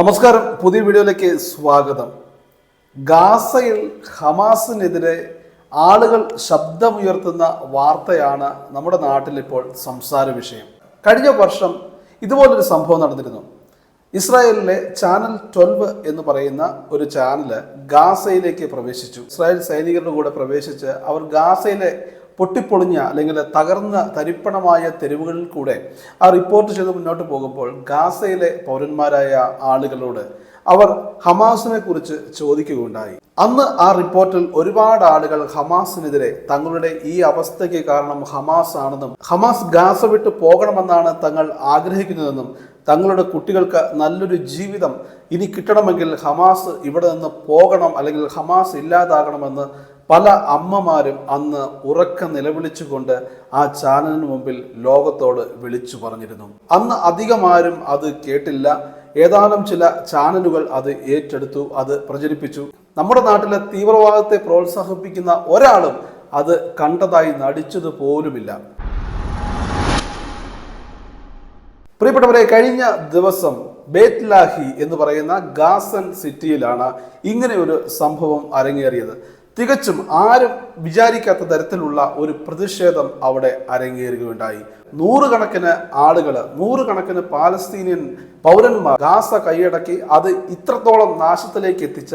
നമസ്കാരം. പുതിയ വീഡിയോയിലേക്ക് സ്വാഗതം. ഗാസയിൽ ഹമാസിനെതിരെ ആളുകൾ ശബ്ദമുയർത്തുന്ന വാർത്തയാണ് നമ്മുടെ നാട്ടിൽ ഇപ്പോൾ സംസാര വിഷയം. കഴിഞ്ഞ വർഷം ഇതുപോലൊരു സംഭവം നടന്നിരുന്നു. ഇസ്രായേലിലെ ചാനൽ ട്വൽവ് എന്ന് പറയുന്ന ഒരു ചാനൽ ഗാസയിലേക്ക് പ്രവേശിച്ചു. ഇസ്രായേൽ സൈനികരുടെ കൂടെ പ്രവേശിച്ച് അവർ ഗാസയിലെ പൊട്ടിപ്പൊളിഞ്ഞ അല്ലെങ്കിൽ തകർന്ന തരിപ്പണമായ തെരുവുകളിൽ കൂടെ ആ റിപ്പോർട്ട് ചെയ്ത് മുന്നോട്ട് പോകുമ്പോൾ ഗാസയിലെ പൗരന്മാരായ ആളുകളോട് അവർ ഹമാസിനെ കുറിച്ച് ചോദിക്കുകയുണ്ടായി. അന്ന് ആ റിപ്പോർട്ടിൽ ഒരുപാട് ആളുകൾ ഹമാസിനെതിരെ തങ്ങളുടെ ഈ അവസ്ഥയ്ക്ക് കാരണം ഹമാസ് ആണെന്നും ഹമാസ് ഗാസ വിട്ട് പോകണമെന്നാണ് തങ്ങൾ ആഗ്രഹിക്കുന്നതെന്നും തങ്ങളുടെ കുട്ടികൾക്ക് നല്ലൊരു ജീവിതം ഇനി കിട്ടണമെങ്കിൽ ഹമാസ് ഇവിടെ നിന്ന് പോകണം അല്ലെങ്കിൽ ഹമാസ് ഇല്ലാതാകണമെന്ന് പല അമ്മമാരും അന്ന് ഉറക്ക നിലവിളിച്ചുകൊണ്ട് ആ ചാനലിന് മുമ്പിൽ ലോകത്തോട് വിളിച്ചു പറഞ്ഞിരുന്നു. അന്ന് അധികമാരും അത് കേട്ടില്ല. ഏതാനും ചില ചാനലുകൾ അത് ഏറ്റെടുത്തു അത് പ്രചരിപ്പിച്ചു. നമ്മുടെ നാട്ടിലെ തീവ്രവാദത്തെ പ്രോത്സാഹിപ്പിക്കുന്ന ഒരാളും അത് കണ്ടതായി നടിച്ചത് പോലുമില്ല. പ്രിയപ്പെട്ടവരെ കഴിഞ്ഞ ദിവസം ബേത്ലാഹി എന്ന് പറയുന്ന ഗാസൻ സിറ്റിയിലാണ് ഇങ്ങനെ ഒരു സംഭവം അരങ്ങേറിയത്. തികച്ചും ആരും വിചാരിക്കാത്ത തരത്തിലുള്ള ഒരു പ്രതിഷേധം അവിടെ അരങ്ങേറുകയുണ്ടായി. നൂറുകണക്കിന് ആളുകൾ നൂറുകണക്കിന് പാലസ്തീനിയൻ പൗരന്മാർ ഗാസ കൈയടക്കി അത് ഇത്രത്തോളം നാശത്തിലേക്ക് എത്തിച്ച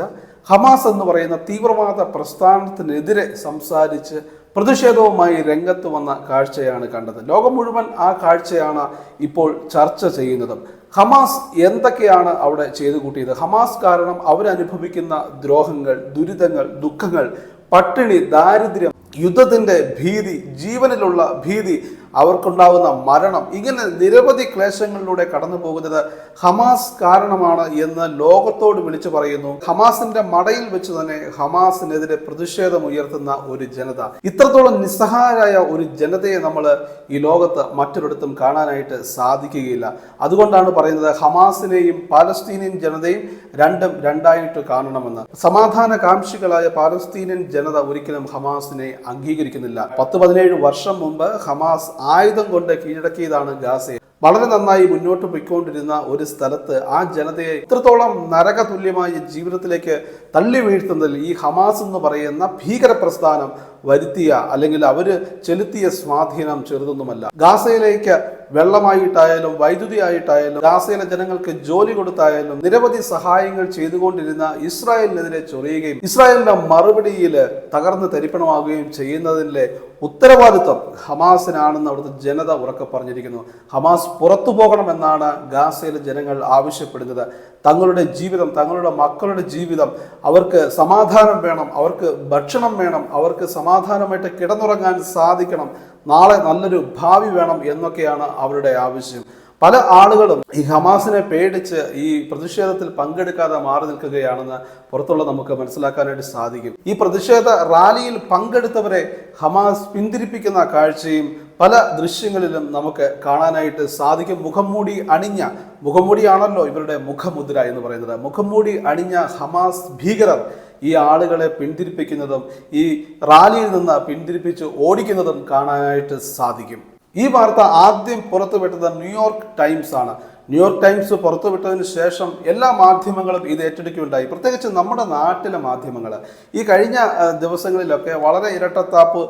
ഹമാസ് എന്ന് പറയുന്ന തീവ്രവാദ പ്രസ്ഥാനത്തിനെതിരെ സംസാരിച്ച് പ്രതിഷേധവുമായി രംഗത്ത് വന്ന കാഴ്ചയാണ് കണ്ടത്. ലോകം മുഴുവൻ ആ കാഴ്ചയാണ് ഇപ്പോൾ ചർച്ച ചെയ്യുന്നതും. ഹമാസ് എന്തൊക്കെയാണ് അവിടെ ചെയ്തു കൂട്ടിയത്? ഹമാസ് കാരണം അവരനുഭവിക്കുന്ന ദ്രോഹങ്ങൾ ദുരിതങ്ങൾ ദുഃഖങ്ങൾ പട്ടിണി ദാരിദ്ര്യം യുദ്ധത്തിന്റെ ഭീതി ജീവനിലുള്ള ഭീതി അവർക്കുണ്ടാവുന്ന മരണം. ഇങ്ങനെ നിരവധി ക്ലേശങ്ങളിലൂടെ കടന്നു പോകുന്നത് ഹമാസ് കാരണമാണ് എന്ന് ലോകത്തോട് വിളിച്ചു പറയുന്നു. ഹമാസിന്റെ മടയിൽ വെച്ച് തന്നെ ഹമാസിനെതിരെ പ്രതിഷേധം ഉയർത്തുന്ന ഒരു ജനത. ഇത്രത്തോളം നിസ്സഹായരായ ഒരു ജനതയെ നമ്മൾ ഈ ലോകത്ത് മറ്റൊരിടത്തും കാണാനായിട്ട് സാധിക്കുകയില്ല. അതുകൊണ്ടാണ് പറയുന്നത് ഹമാസിനെയും പാലസ്തീനിയൻ ജനതയും രണ്ടും രണ്ടായിട്ട് കാണണമെന്ന്. സമാധാന കാംക്ഷികളായ പാലസ്തീനിയൻ ജനത ഒരിക്കലും ഹമാസിനെ അംഗീകരിക്കുന്നില്ല. പത്ത് പതിനേഴ് വർഷം മുമ്പ് ഹമാസ് ആയുധം കൊണ്ട് കീഴടക്കിയതാണ് ഗാസയെ വളരെ നന്നായി മുന്നോട്ട് പോയിക്കൊണ്ടിരുന്ന ഒരു സ്ഥലത്ത് ആ ജനതയെ ഇത്രത്തോളം നരക തുല്യമായ ജീവിതത്തിലേക്ക് തള്ളി വീഴ്ത്തുന്നതിൽ ഈ ഹമാസ് എന്ന് പറയുന്ന ഭീകര പ്രസ്ഥാനം വരുത്തിയ അല്ലെങ്കിൽ അവർ ചെലുത്തിയ സ്വാധീനം ചെറുതൊന്നുമല്ല. ഗാസയിലേക്ക് വെള്ളമായിട്ടായാലും വൈദ്യുതി ആയിട്ടായാലും ഗാസയിലെ ജനങ്ങൾക്ക് ജോലി കൊടുത്തായാലും നിരവധി സഹായങ്ങൾ ചെയ്തുകൊണ്ടിരുന്ന ഇസ്രായേലിനെതിരെ ചൊറിയുകയും ഇസ്രായേലിന്റെ മറുപടിയിൽ തകർന്ന് തരിപ്പണമാകുകയും ചെയ്യുന്നതിലെ ഉത്തരവാദിത്വം ഹമാസിനാണെന്ന് അവിടുത്തെ ജനത ഉറക്കെ പറഞ്ഞിരിക്കുന്നു. ഹമാസ് പുറത്തു പോകണമെന്നാണ് ഗാസയിലെ ജനങ്ങൾ ആവശ്യപ്പെടുന്നത്. തങ്ങളുടെ ജീവിതം തങ്ങളുടെ മക്കളുടെ ജീവിതം അവർക്ക് സമാധാനം വേണം അവർക്ക് ഭക്ഷണം വേണം അവർക്ക് സമാധാനമായിട്ട് കിടന്നുറങ്ങാൻ സാധിക്കണം. നാളെ നല്ലൊരു ഭാവി വേണം എന്നൊക്കെയാണ് അവരുടെ ആവശ്യം. പല ആളുകളും ഈ ഹമാസിനെ പേടിച്ച് ഈ പ്രതിഷേധത്തിൽ പങ്കെടുക്കാതെ മാറി നിൽക്കുകയാണെന്ന് പുറത്തുള്ള നമുക്ക് മനസ്സിലാക്കാനായിട്ട് സാധിക്കും. ഈ പ്രതിഷേധ റാലിയിൽ പങ്കെടുത്തവരെ ഹമാസ് പിന്തിരിപ്പിക്കുന്ന കാഴ്ചയും പല ദൃശ്യങ്ങളിലും നമുക്ക് കാണാനായിട്ട് സാധിക്കും. മുഖംമൂടി അണിഞ്ഞ മുഖംമൂടിയാണല്ലോ ഇവരുടെ മുഖമുദ്ര എന്ന് പറയുന്നത്. മുഖംമൂടി അണിഞ്ഞ ഹമാസ് ഭീകരർ ഈ ആളുകളെ പിന്തിരിപ്പിക്കുന്നതും ഈ റാലിയിൽ നിന്ന് പിന്തിരിപ്പിച്ച് ഓടിക്കുന്നതും കാണാനായിട്ട് സാധിക്കും. ഈ വാർത്ത ആദ്യം പുറത്തുവിട്ടത് ന്യൂയോർക്ക് ടൈംസ് ആണ് ന്യൂയോർക്ക് ടൈംസ് പുറത്തുവിട്ടതിന് ശേഷം എല്ലാ മാധ്യമങ്ങളും ഇത് ഏറ്റെടുക്കുകയുണ്ടായി. പ്രത്യേകിച്ച് നമ്മുടെ നാട്ടിലെ മാധ്യമങ്ങൾ. ഈ കഴിഞ്ഞ ദിവസങ്ങളിലൊക്കെ വളരെ ഇരട്ടത്താപ്പ്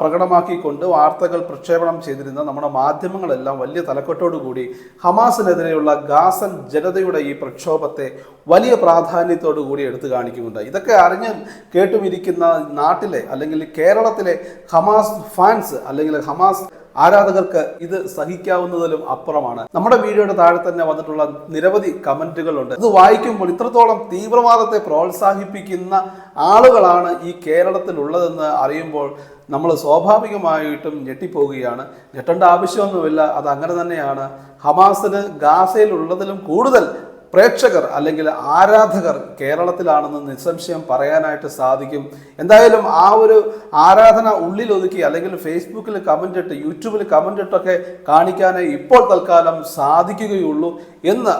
പ്രകടമാക്കിക്കൊണ്ട് വാർത്തകൾ പ്രക്ഷേപണം ചെയ്തിരുന്ന നമ്മുടെ മാധ്യമങ്ങളെല്ലാം വലിയ തലക്കെട്ടോടു കൂടി ഹമാസിനെതിരെയുള്ള ഗാസൻ ജനതയുടെ ഈ പ്രക്ഷോഭത്തെ വലിയ പ്രാധാന്യത്തോടു കൂടി എടുത്തു കാണിക്കുന്നുണ്ട്. ഇതൊക്കെ അറിഞ്ഞ് കേട്ടുമിരിക്കുന്ന നാട്ടിലെ അല്ലെങ്കിൽ കേരളത്തിലെ ഹമാസ് ഫാൻസ് അല്ലെങ്കിൽ ഹമാസ് ആരാധകർക്ക് ഇത് സഹിക്കാവുന്നതിലും അപ്പുറമാണ്. നമ്മുടെ വീഡിയോയുടെ താഴെ തന്നെ വന്നിട്ടുള്ള നിരവധി കമന്റുകളുണ്ട്. ഇത് വായിക്കുമ്പോൾ ഇത്രത്തോളം തീവ്രവാദത്തെ പ്രോത്സാഹിപ്പിക്കുന്ന ആളുകളാണ് ഈ കേരളത്തിൽ ഉള്ളതെന്ന് അറിയുമ്പോൾ നമ്മൾ സ്വാഭാവികമായിട്ടും ഞെട്ടിപ്പോവുകയാണ് ഞെട്ടേണ്ട ആവശ്യമൊന്നുമില്ല. അത് അങ്ങനെ തന്നെയാണ്. ഹമാസിന് ഗാസയിൽ ഉള്ളതിലും കൂടുതൽ പ്രേക്ഷകർ അല്ലെങ്കിൽ ആരാധകർ കേരളത്തിലാണെന്ന് നിസ്സംശയം പറയാനായിട്ട് സാധിക്കും. എന്തായാലും ആ ഒരു ആരാധന ഉള്ളിലൊതുക്കി അല്ലെങ്കിൽ ഫേസ്ബുക്കിൽ കമന്റ് ഇട്ട് യൂട്യൂബിൽ കമന്റ് ഇട്ടൊക്കെ കാണിക്കാനേ ഇപ്പോൾ തൽക്കാലം സാധിക്കുകയുള്ളൂ എന്ന്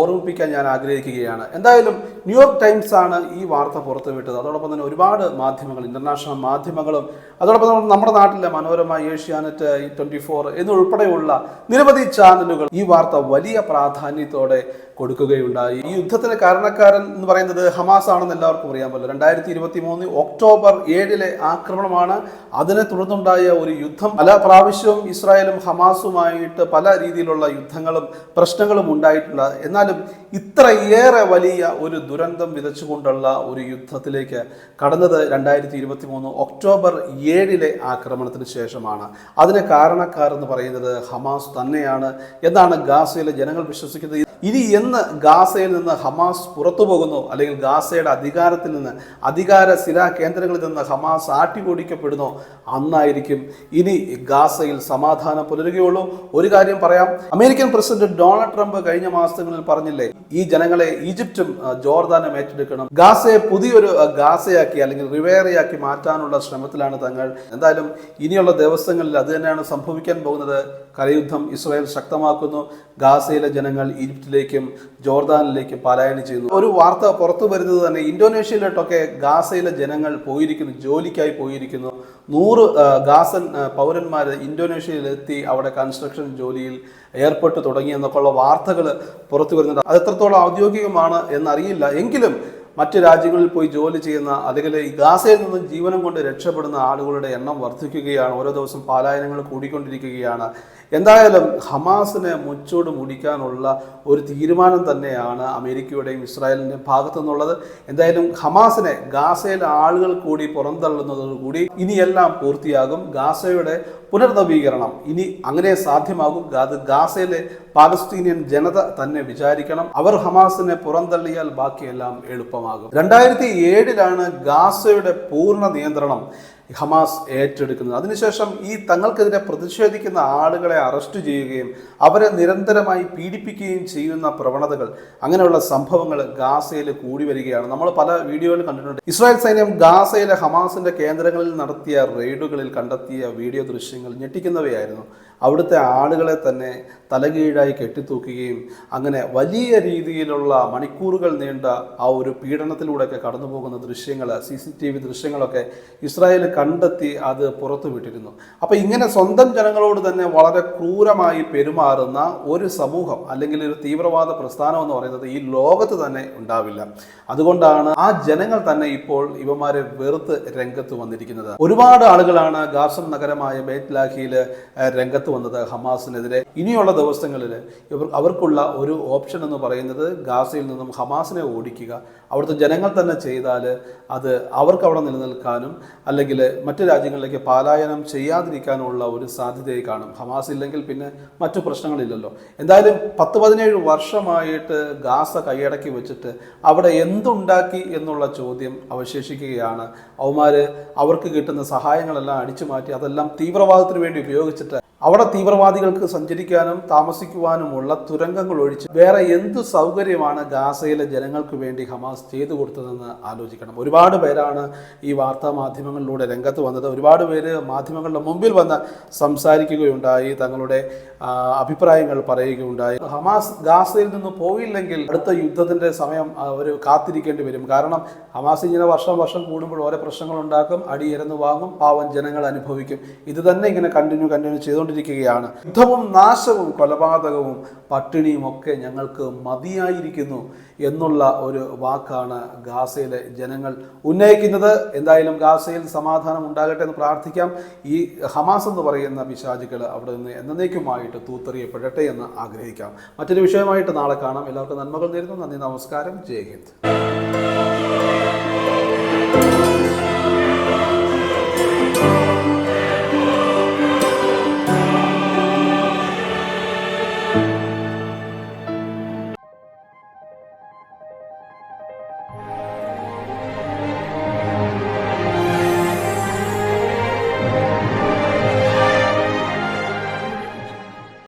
ഓർമ്മിപ്പിക്കാൻ ഞാൻ ആഗ്രഹിക്കുകയാണ്. എന്തായാലും ന്യൂയോർക്ക് ടൈംസ് ആണ് ഈ വാർത്ത പുറത്തുവിട്ടത്. അതോടൊപ്പം തന്നെ ഒരുപാട് മാധ്യമങ്ങൾ ഇന്റർനാഷണൽ മാധ്യമങ്ങളും അതോടൊപ്പം നമ്മുടെ നാട്ടിലെ മനോരമ ഏഷ്യാനെറ്റ് ട്വന്റി ഫോർ എന്നുൾപ്പെടെയുള്ള നിരവധി ചാനലുകൾ ഈ വാർത്ത വലിയ പ്രാധാന്യത്തോടെ കൊടുക്കുകയുണ്ടായി. ഈ യുദ്ധത്തിന് കാരണക്കാരൻ എന്ന് പറയുന്നത് ഹമാസ് ആണെന്ന് എല്ലാവർക്കും അറിയാമല്ലോ രണ്ടായിരത്തി ഇരുപത്തി മൂന്ന് ഒക്ടോബർ ഏഴിലെ ആക്രമണമാണ് അതിനെ തുടർന്നുണ്ടായ ഒരു യുദ്ധം. പല പ്രാവശ്യവും ഇസ്രായേലും ഹമാസുമായിട്ട് പല രീതിയിലുള്ള യുദ്ധങ്ങളും പ്രശ്നങ്ങളും ഉണ്ടായിട്ടുണ്ട്. എന്നാലും ഇത്രയേറെ വലിയ ഒരു ദുരന്തം വിതച്ചുകൊണ്ടുള്ള ഒരു യുദ്ധത്തിലേക്ക് കടന്നത് രണ്ടായിരത്തി ഇരുപത്തി മൂന്ന് ഒക്ടോബർ ഏഴിലെ ആക്രമണത്തിന് ശേഷമാണ്. അതിന് കാരണക്കാരെന്ന് പറയുന്നത് ഹമാസ് തന്നെയാണ് എന്നാണ് ഗാസയിലെ ജനങ്ങൾ വിശ്വസിക്കുന്നത്. ഇനി എന്ന് ഗാസയിൽ നിന്ന് ഹമാസ് പുറത്തു പോകുന്നു അല്ലെങ്കിൽ ഗാസയുടെ അധികാരത്തിൽ നിന്ന് അധികാര സ്ഥിരാ കേന്ദ്രങ്ങളിൽ നിന്ന് ഹമാസ് ആട്ടിയോടിക്കപ്പെടുന്നു അന്നായിരിക്കും ഇനി ഗാസയിൽ സമാധാനം പുലരുകയുള്ളൂ. ഒരു കാര്യം പറയാം അമേരിക്കൻ പ്രസിഡന്റ് ഡൊണാൾഡ് ട്രംപ് കഴിഞ്ഞ മാസങ്ങളിൽ പറഞ്ഞില്ലേ ഈ ജനങ്ങളെ ഈജിപ്തും ജോർദാനും ഏറ്റെടുക്കണം. ഗാസയെ പുതിയൊരു ഗാസയാക്കി അല്ലെങ്കിൽ റിവേറയാക്കി മാറ്റാനുള്ള ശ്രമത്തിലാണ് തങ്ങൾ. എന്തായാലും ഇനിയുള്ള ദിവസങ്ങളിൽ അത് തന്നെയാണ് സംഭവിക്കാൻ പോകുന്നത്. കരയുദ്ധം ഇസ്രായേൽ ശക്തമാക്കുന്നു. ഗാസയിലെ ജനങ്ങൾ ഈജിപ്തിലേക്കും ജോർദാനിലേക്കും പലായനം ചെയ്യുന്നു. ഒരു വാർത്ത പുറത്തു വരുന്നത് തന്നെ ഇന്തോനേഷ്യയിലോട്ടൊക്കെ ഗാസയിലെ ജനങ്ങൾ പോയിരിക്കുന്നു ജോലിക്കായി പോയിരിക്കുന്നു. നൂറ് ഗാസൻ പൗരന്മാർ ഇന്തോനേഷ്യയിലെത്തി അവിടെ കൺസ്ട്രക്ഷൻ ജോലിയിൽ ഏർപ്പെട്ടു തുടങ്ങി എന്നൊക്കെയുള്ള വാർത്തകൾ പുറത്തു വരുന്നുണ്ട്. അത് എത്രത്തോളം ഔദ്യോഗികമാണ് എന്നറിയില്ല. എങ്കിലും മറ്റ് രാജ്യങ്ങളിൽ പോയി ജോലി ചെയ്യുന്ന ഈ ഗാസയിൽ നിന്ന് ജീവനം കൊണ്ട് രക്ഷപ്പെടുന്ന ആളുകളുടെ എണ്ണം വർദ്ധിക്കുകയാണ്. ഓരോ ദിവസം പലായനങ്ങൾ കൂടിക്കൊണ്ടിരിക്കുകയാണ്. എന്തായാലും ഹമാസിനെ മുച്ചോട് മുടിക്കാനുള്ള ഒരു തീരുമാനം തന്നെയാണ് അമേരിക്കയുടെയും ഇസ്രായേലിന്റെയും ഭാഗത്തു നിന്നുള്ളത് എന്തായാലും ഹമാസിനെ ഗാസയിലെ ആളുകൾ കൂടി പുറന്തള്ളുന്നതോടുകൂടി ഇനിയെല്ലാം പൂർത്തിയാകും. ഗാസയുടെ പുനർനവീകരണം. ഇനി അങ്ങനെ സാധ്യമാകും. അത് ഗാസയിലെ പാലസ്തീനിയൻ ജനത തന്നെ വിചാരിക്കണം. അവർ ഹമാസിനെ പുറന്തള്ളിയാൽ ബാക്കിയെല്ലാം എളുപ്പമാകും. രണ്ടായിരത്തി ഏഴിലാണ് ഗാസയുടെ പൂർണ നിയന്ത്രണം. ഹമാസ് ഏറ്റെടുക്കുന്നത്. അതിനുശേഷം ഈ തങ്ങൾക്കെതിരെ പ്രതിഷേധിക്കുന്ന ആളുകളെ അറസ്റ്റ് ചെയ്യുകയും അവരെ നിരന്തരമായി പീഡിപ്പിക്കുകയും ചെയ്യുന്ന പ്രവണതകൾ അങ്ങനെയുള്ള സംഭവങ്ങൾ ഗാസയിൽ കൂടി വരികയാണ്. നമ്മൾ പല വീഡിയോകളിൽ കണ്ടിട്ടുണ്ട്. ഇസ്രായേൽ സൈന്യം ഗാസയിലെ ഹമാസിന്റെ കേന്ദ്രങ്ങളിൽ നടത്തിയ റെയ്ഡുകളിൽ കണ്ടെത്തിയ വീഡിയോ ദൃശ്യങ്ങൾ ഞെട്ടിക്കുന്നവയായിരുന്നു. അവിടുത്തെ ആളുകളെ തന്നെ തലകീഴായി കെട്ടിത്തൂക്കുകയും അങ്ങനെ വലിയ രീതിയിലുള്ള മണിക്കൂറുകൾ നീണ്ട ആ ഒരു പീഡനത്തിലൂടെയൊക്കെ കടന്നു പോകുന്ന ദൃശ്യങ്ങൾ സി സി ടി വി ദൃശ്യങ്ങളൊക്കെ ഇസ്രായേൽ കണ്ടെത്തി അത് പുറത്തുവിട്ടിരുന്നു അപ്പോൾ ഇങ്ങനെ സ്വന്തം ജനങ്ങളോട് തന്നെ വളരെ ക്രൂരമായി പെരുമാറുന്ന ഒരു സമൂഹം അല്ലെങ്കിൽ ഒരു തീവ്രവാദ പ്രസ്ഥാനം എന്ന് പറയുന്നത് ഈ ലോകത്ത് തന്നെ ഉണ്ടാവില്ല. അതുകൊണ്ടാണ് ആ ജനങ്ങൾ തന്നെ ഇപ്പോൾ ഇവന്മാരെ വെറുത്ത് രംഗത്ത് വന്നിരിക്കുന്നത്. ഒരുപാട് ആളുകളാണ് ഗാസം നഗരമായ ബേത്ലാഹിയിൽ രംഗത്ത് വന്നത് ഹമാസിനെതിരെ. ഇനിയുള്ള ദിവസങ്ങളിൽ ഇവർ അവർക്കുള്ള ഒരു ഓപ്ഷൻ എന്ന് പറയുന്നത് ഗാസയിൽ നിന്നും ഹമാസിനെ ഓടിക്കുക. അവിടുത്തെ ജനങ്ങൾ തന്നെ ചെയ്താൽ അത് അവർക്ക് അവിടെ നിലനിൽക്കാനും അല്ലെങ്കിൽ മറ്റു രാജ്യങ്ങളിലേക്ക് പലായനം ചെയ്യാതിരിക്കാനുള്ള ഒരു സാധ്യതയെ കാണും. ഹമാസ് ഇല്ലെങ്കിൽ പിന്നെ മറ്റു പ്രശ്നങ്ങളില്ലല്ലോ. എന്തായാലും പത്ത് പതിനേഴ് വർഷമായിട്ട് ഗാസ കൈയടക്കി വെച്ചിട്ട് അവിടെ എന്തുണ്ടാക്കി എന്നുള്ള ചോദ്യം അവശേഷിക്കുകയാണ്. അവമാര് അവർക്ക് കിട്ടുന്ന സഹായങ്ങളെല്ലാം അടിച്ചു മാറ്റി അതെല്ലാം തീവ്രവാദത്തിന് വേണ്ടി ഉപയോഗിച്ചിട്ട് അവിടെ തീവ്രവാദികൾക്ക് സഞ്ചരിക്കാനും താമസിക്കുവാനുമുള്ള തുരങ്കങ്ങൾ ഒഴിച്ച് വേറെ എന്ത് സൗകര്യമാണ് ഗാസയിലെ ജനങ്ങൾക്ക് വേണ്ടി ഹമാസ് ചെയ്തു കൊടുത്തതെന്ന് ആലോചിക്കണം. ഒരുപാട് പേരാണ് ഈ വാർത്താ മാധ്യമങ്ങളിലൂടെ രംഗത്ത് വന്നത്. ഒരുപാട് പേര് മാധ്യമങ്ങളുടെ മുമ്പിൽ വന്ന് സംസാരിക്കുകയുണ്ടായി തങ്ങളുടെ അഭിപ്രായങ്ങൾ പറയുകയുണ്ടായി. ഹമാസ് ഗാസയിൽ നിന്ന് പോയില്ലെങ്കിൽ അടുത്ത യുദ്ധത്തിന്റെ സമയം അവർ കാത്തിരിക്കേണ്ടി വരും. കാരണം ഹമാസ് ഇങ്ങനെ വർഷം വർഷം കൂടുമ്പോൾ ഓരോ പ്രശ്നങ്ങൾ ഉണ്ടാക്കും അടിയിരന്ന് വാങ്ങും പാവം ജനങ്ങൾ അനുഭവിക്കും. ഇത് തന്നെ ഇങ്ങനെ കണ്ടിന്യൂ കണ്ടിന്യൂ ചെയ്തുകൊണ്ടിരിക്കുകയാണ് യുദ്ധവും നാശവും കൊലപാതകവും പട്ടിണിയും ഒക്കെ ഞങ്ങൾക്ക് മതിയായിരിക്കുന്നു എന്നുള്ള ഒരു വാക്കാണ് ഗാസയിലെ ജനങ്ങൾ ഉന്നയിക്കുന്നത്. എന്തായാലും ഗാസയിൽ സമാധാനം ഉണ്ടാകട്ടെ എന്ന് പ്രാർത്ഥിക്കാം. ഈ ഹമാസ് എന്ന് പറയുന്ന പിശാചുകൾ അവിടെ നിന്ന് എന്നേക്കുമായിട്ട് തൂത്തെറിയപ്പെടട്ടെ എന്ന് ആഗ്രഹിക്കാം. മറ്റൊരു വിഷയമായിട്ട് നാളെ കാണാം. എല്ലാവർക്കും നന്മകൾ നേരുന്നു. നന്ദി നമസ്കാരം. ജയ് ഹിന്ദ്.